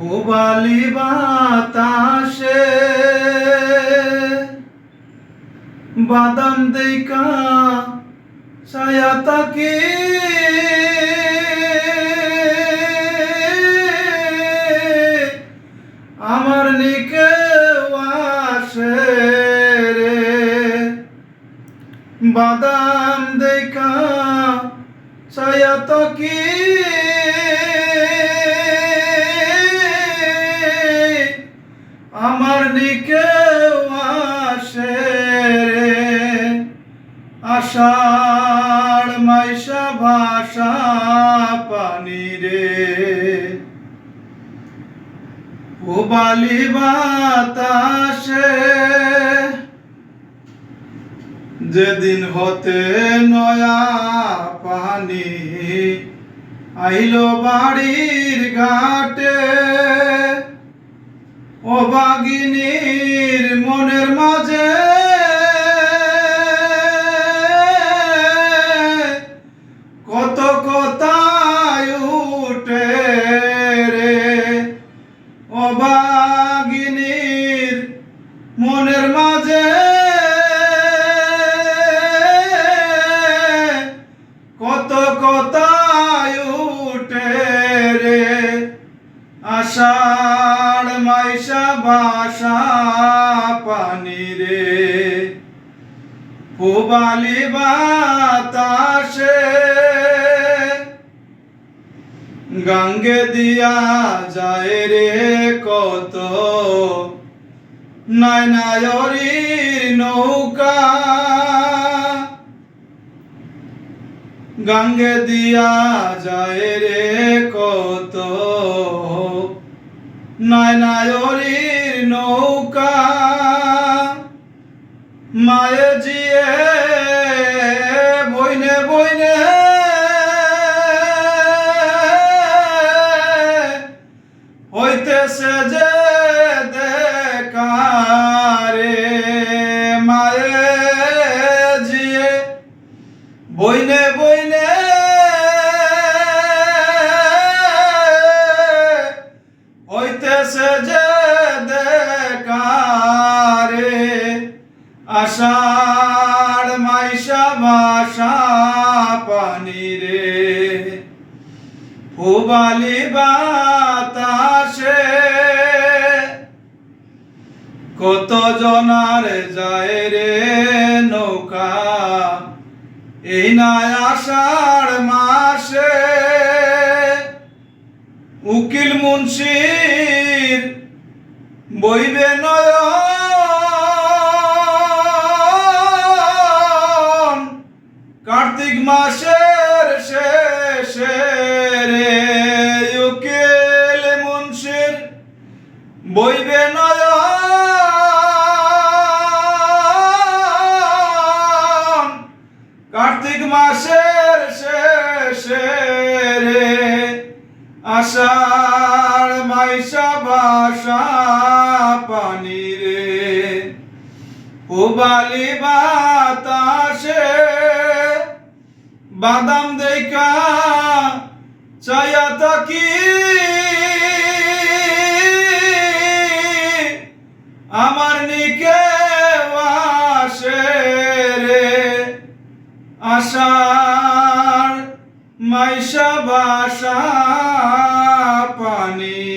পুবালি বাতাসে বাদাম দেখা ছায়া তাকে আমার নিকে আসে রে। বাদাম দেখা ছায়া তাকে আমার দিকে আসে আষাঢ় মাইশা ভাষা পানি রে। উবালি বাতাসে যেদিন হতে নয়া পানি আইল বাড়ির ঘাটে। ও মনের মাঝে। কত কথায় উঠে রে। ও মনের মাঝে। কত কথায় মাইশা বাসা পানি রে পুবালি বাতাসে গঙ্গে দিয়া যায় রে কত। নয়নায়রির নৌকা। গঙ্গে দিয়া যায় রে কত। নয়নায়রির নৌকা মায়ে জিয়ে বইনে বইনে। হইতেছে যে দেখারে মায়ে জিয়ে বইনে বইনে। দেখারে আষাঢ় মাইশা ভাষা পানি রে পুবালি বাতাসে কত জনার যায় রে নৌকা। এই নাই আষাঢ় মাসে উকিল মুন্সির বইবে নয়ন। কার্তিক মাসের শেষে রে আষাঢ় মাইশা ভাষা পানি রে। পুবালি বাতাসে বাদাম দেখা চায়া তাকি আমার নিকে আসে রে আষাঢ় মাইশা বাসা পানি।